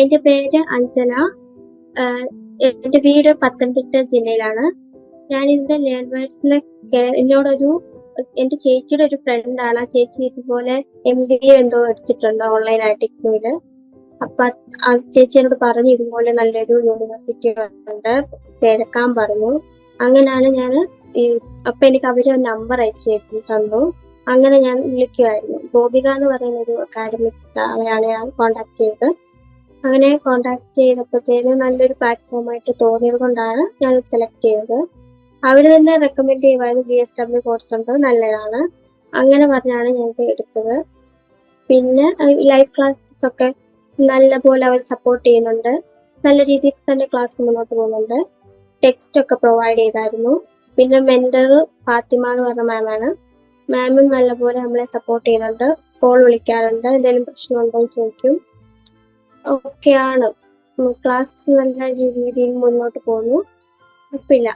എന്റെ പേര് അഞ്ജന. എന്റെ വീട് പത്തനംതിട്ട ജില്ലയിലാണ്. ഞാൻ ഇവിടെ ലേൺവേഴ്സിലെ എന്നോടൊരു എന്റെ ചേച്ചിയുടെ ഒരു ഫ്രണ്ടാണ് ആ ചേച്ചി ഇതുപോലെ എം ബി എ എന്തോ എടുത്തിട്ടുണ്ട് ഓൺലൈൻ ആയിട്ട് ഇഗ്നോയിൽ അപ്പൊ ആ ചേച്ചി എന്നോട് പറഞ്ഞു ഇതുപോലെ നല്ലൊരു യൂണിവേഴ്സിറ്റി ഉണ്ട്. തിരക്കാൻ പറഞ്ഞു. അങ്ങനെയാണ് ഞാൻ അപ്പൊ എനിക്ക് അവർ നമ്പർ അയച്ചു തന്നു. അങ്ങനെ ഞാൻ വിളിക്കുമായിരുന്നു ഗോപിക എന്ന് പറയുന്ന ഒരു അക്കാഡമിക് അവരാണ് ഞാൻ കോണ്ടാക്ട് ചെയ്തത്. അങ്ങനെ കോണ്ടാക്ട് ചെയ്തപ്പോഴത്തേന് നല്ലൊരു പ്ലാറ്റ്ഫോം ആയിട്ട് തോന്നിയത് കൊണ്ടാണ് ഞാൻ സെലക്ട് ചെയ്തത്. അവർ തന്നെ റെക്കമെൻഡ് ചെയ്യുമായിരുന്നു ബി എസ് ഡബ്ല്യു കോഴ്സ് ഉണ്ട് നല്ലതാണ്. അങ്ങനെ പറഞ്ഞാണ് ഞങ്ങൾക്ക് എടുത്തത്. പിന്നെ ലൈവ് ക്ലാസ്സസ് ഒക്കെ നല്ലപോലെ അവർ സപ്പോർട്ട് ചെയ്യുന്നുണ്ട്. നല്ല രീതിയിൽ തന്നെ ക്ലാസ് മുന്നോട്ട് പോകുന്നുണ്ട്. ടെക്സ്റ്റ് ഒക്കെ പ്രൊവൈഡ് ചെയ്തായിരുന്നു. പിന്നെ മെന്റർ ഫാത്തിമ എന്ന് പറഞ്ഞ മാമാണ് മാമും നല്ലപോലെ നമ്മളെ സപ്പോർട്ട് ചെയ്യുന്നുണ്ട്. കോൾ വിളിക്കാറുണ്ട്. എന്തെങ്കിലും പ്രശ്നമുണ്ടോ എന്ന് ചോദിക്കും. ഒക്കെയാണ് ക്ലാസ് നല്ല രീതിയിൽ മുന്നോട്ട് പോകുന്നു. കുഴപ്പമില്ല.